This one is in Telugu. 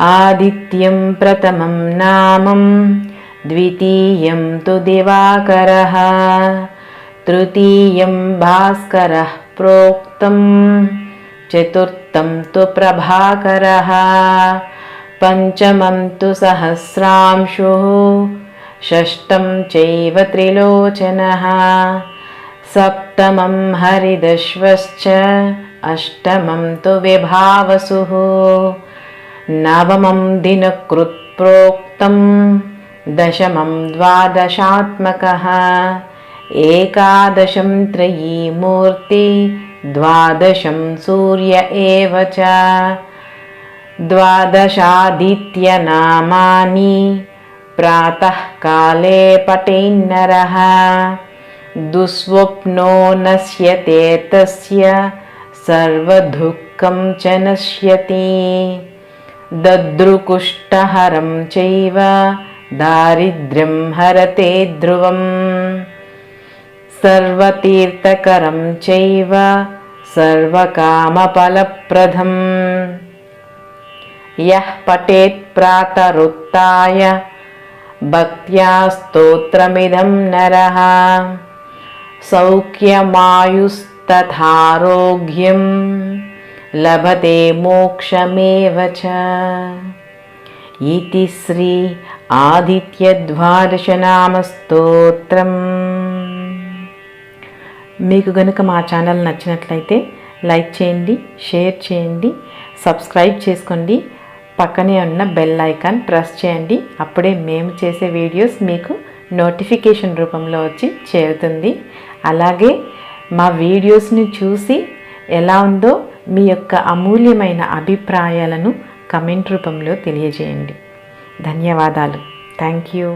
आदित्यं प्रथमं नामं द्वितीयं तु दिवाकरः तृतीयं भास्करः प्रोक्तं चतुर्थं तु प्रभाकरः पञ्चमं तु सहस्रांशुः षष्ठं चैव त्रिलोचनः सप्तमं हरिदश्वश्च अष्टमं तु विभावसुः नवमं दिनकृत्प्रोक्तं दशमं द्वादशात्मकः एकादशं त्रयीमूर्ति द्वादशं सूर्य एव च द्वादशादित्यनामानि प्रातःकाले पठेन्नरः दुःस्वप्नो नश्यते तस्य सर्वदुःखं च नश्यति दद्रुकुष्ठहरं चैव दारिद्र्यं हरते ध्रुवम् सर्वतीर्थकरं चैव सर्वकामफलप्रदम् यः पठेत् प्रातरुत्थाय भक्त्या स्तोत्रमिदं नरः सौख्यमायुस्तथारोग्यं लभते मोक्षमेव च इति श्री ఆదిత్యద్వాదశనామస్తోత్రం మీకు గనుక మా ఛానల్ నచ్చినట్లయితే లైక్ చేయండి షేర్ చేయండి సబ్స్క్రైబ్ చేసుకోండి పక్కనే ఉన్న బెల్ ఐకాన్ ప్రెస్ చేయండి. అప్పుడే మేము చేసే వీడియోస్ మీకు నోటిఫికేషన్ రూపంలో వచ్చి చేరుతుంది. అలాగే మా వీడియోస్ని చూసి ఎలా ఉందో మీ యొక్క అమూల్యమైన అభిప్రాయాలను కమెంట్ రూపంలో తెలియజేయండి. ధన్యవాదాలు. Thank you